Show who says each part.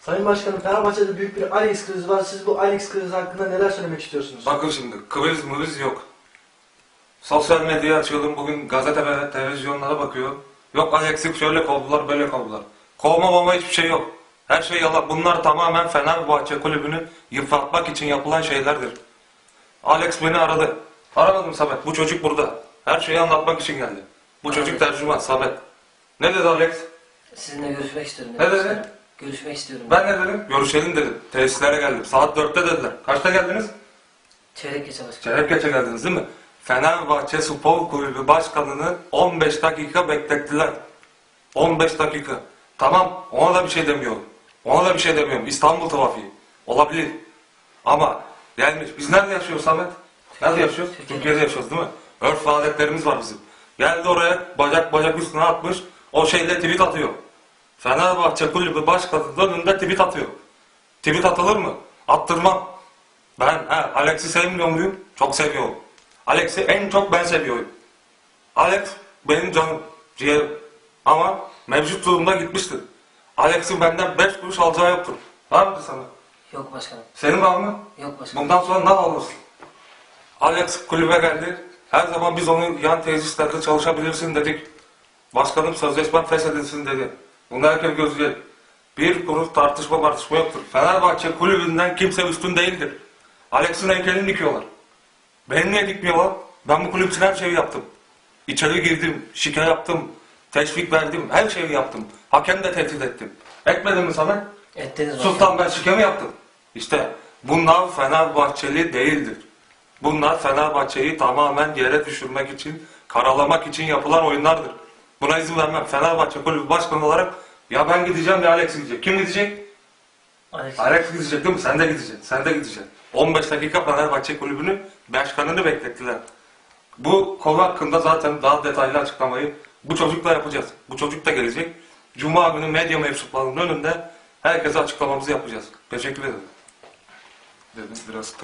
Speaker 1: Sayın Başkanım Fenerbahçe'de büyük bir Alex krizi var. Siz bu Alex krizi hakkında neler söylemek istiyorsunuz?
Speaker 2: Bakın şimdi kıvız mıvız yok. Sosyal medya açıyordum bugün gazete ve televizyonlara bakıyor. Yok Alex'i şöyle kovdular böyle kovdular. Kovma mama hiçbir şey yok. Her şey yalan. Bunlar tamamen Fenerbahçe kulübünü yıpratmak için yapılan şeylerdir. Alex beni aradı. Aramadım Samet. Bu çocuk burada. Her şeyi anlatmak için geldi. Bu çocuk tercüman Samet. Ne dedi Alex?
Speaker 3: Sizinle görüşmek istiyorum.
Speaker 2: Ne dedi?
Speaker 3: Görüşmek istiyorum.
Speaker 2: Ben ne dedim? Görüşelim dedim. Tesislere geldim. Saat dörtte dediler. Kaçta geldiniz?
Speaker 3: Çeyrek geçe başkanım.
Speaker 2: Çeyrek geçe geldiniz değil mi? Fenerbahçe Spor Kulübü Başkanı'nı 15 dakika beklettiler. 15 dakika. Tamam ona da bir şey demiyorum. Ona da bir şey demiyorum. İstanbul trafiği. Olabilir. Ama gelmiş. Biz nerede yaşıyoruz Samet? Nerede yaşıyoruz?
Speaker 3: Türkiye'de.
Speaker 2: Türkiye'de yaşıyoruz değil mi? Örf adetlerimiz var bizim. Geldi oraya bacak bacak üstüne atmış. O şeyle tweet atıyor. Fenerbahçe Kulübü Başkanı'nın önünde tweet atıyor. Tweet atılır mı? Attırmam. Ben he, Alex'i sevmiyor muyum? Çok seviyorum. Alex'i en çok ben seviyorum. Alex benim canım, ciğerim. Ama mevcut durumda gitmiştir. Alex'in benden 5 kuruş alacağı yoktur. Var mıydı sana?
Speaker 3: Yok başkanım.
Speaker 2: Senin var mı?
Speaker 3: Yok başkanım.
Speaker 2: Bundan sonra ne alırsın? Alex kulübe geldi. Her zaman biz onu yan tesislerde çalışabilirsin dedik. Başkanım sözleşmen feshedilsin dedi. Bunlar herkes gözleyecek. Bir kuruş tartışma tartışma yoktur. Fenerbahçe kulübünden kimse üstün değildir. Alex'in heykelini dikiyorlar. Beni niye dikmiyorlar? Ben bu kulüp için her şeyi yaptım. İçeri girdim, şike yaptım, teşvik verdim, her şeyi yaptım. Hakem de tehdit ettim. Etmedim mi sana?
Speaker 3: Ettiniz.
Speaker 2: Sultan ben şike mi yaptım? İşte bunlar Fenerbahçeli değildir. Bunlar Fenerbahçe'yi tamamen yere düşürmek için, karalamak için yapılan oyunlardır. Buna izin vermem. Fenerbahçe kulübü başkanı olarak ya ben gideceğim ya Alex gidecek. Kim gidecek?
Speaker 3: Alex.
Speaker 2: Alex gidecek değil mi? Sen de gideceksin. Sen de gideceksin. 15 dakika Fenerbahçe kulübünü başkanını beklettiler. Bu konu hakkında zaten daha detaylı açıklamayı bu çocukla yapacağız. Bu çocuk da gelecek. Cuma günü medya mensuplarının önünde herkese açıklamamızı yapacağız. Teşekkür ederim. Dedim biraz